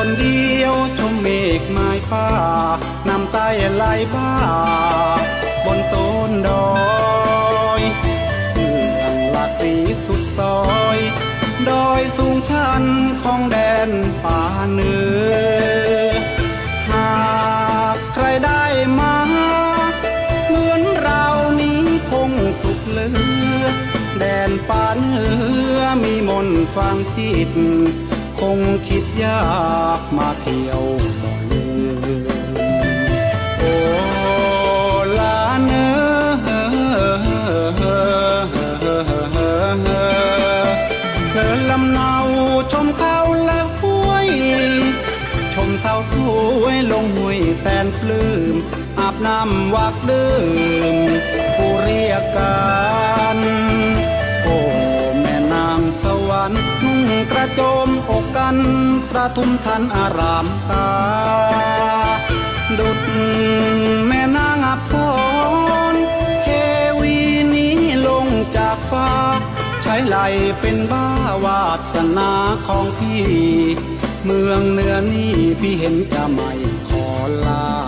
คนเดียวชมเมฆไม้ฟ้าน้ำต้ไหลบ้า สูงชันของแดนป่าเหนือหากใครได้มา เหมือนเรานี้คงสุขเลือ แดนป่าเหนือมีมนต์ฟังจิต คงคิดยากมาเที่ยว ลำเนาชมเขาและห้วย ชมเสาสวยลงห้วยแตนปลื้มอาบน้ำวักดื่มผู้เรียกกันโอ้แม่นางสวรรค์นุ่งกระโจมอกกันประทุมทันอารามตา ดุดแม่นางอับสรเทวีนี้ลงจากฟ้าายไหลเป็นบ้าวาสนาของพี่ เมืองเหนือนี่พี่เห็นจะไม่ขอลา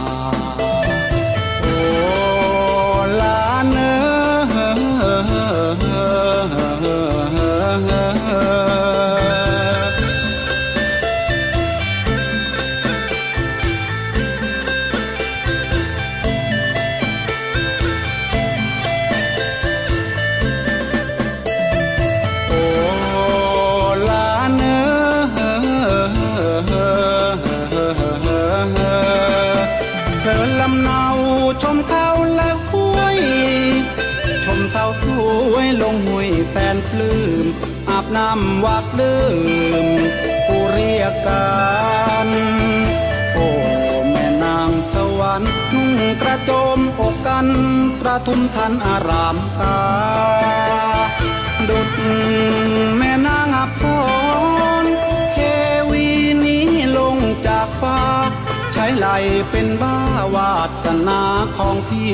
ำเนาชมเขาและห้วยชมสาวสวยลงห้วยแฟนปลื้มอาบน้ำวักดื่มผู้เรียกกันโอ้แม่นางสวรรค์นุ่งกระโจมอกกันประทุมทันอารามตาดุดแม่นางอับสรเไหลเป็นบ้าวาสนาของพี่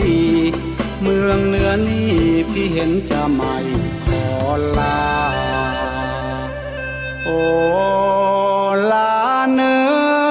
เมืองเหนือนี่พี่เห็นจะไม่ขอลา โอ้ลาเนื้อ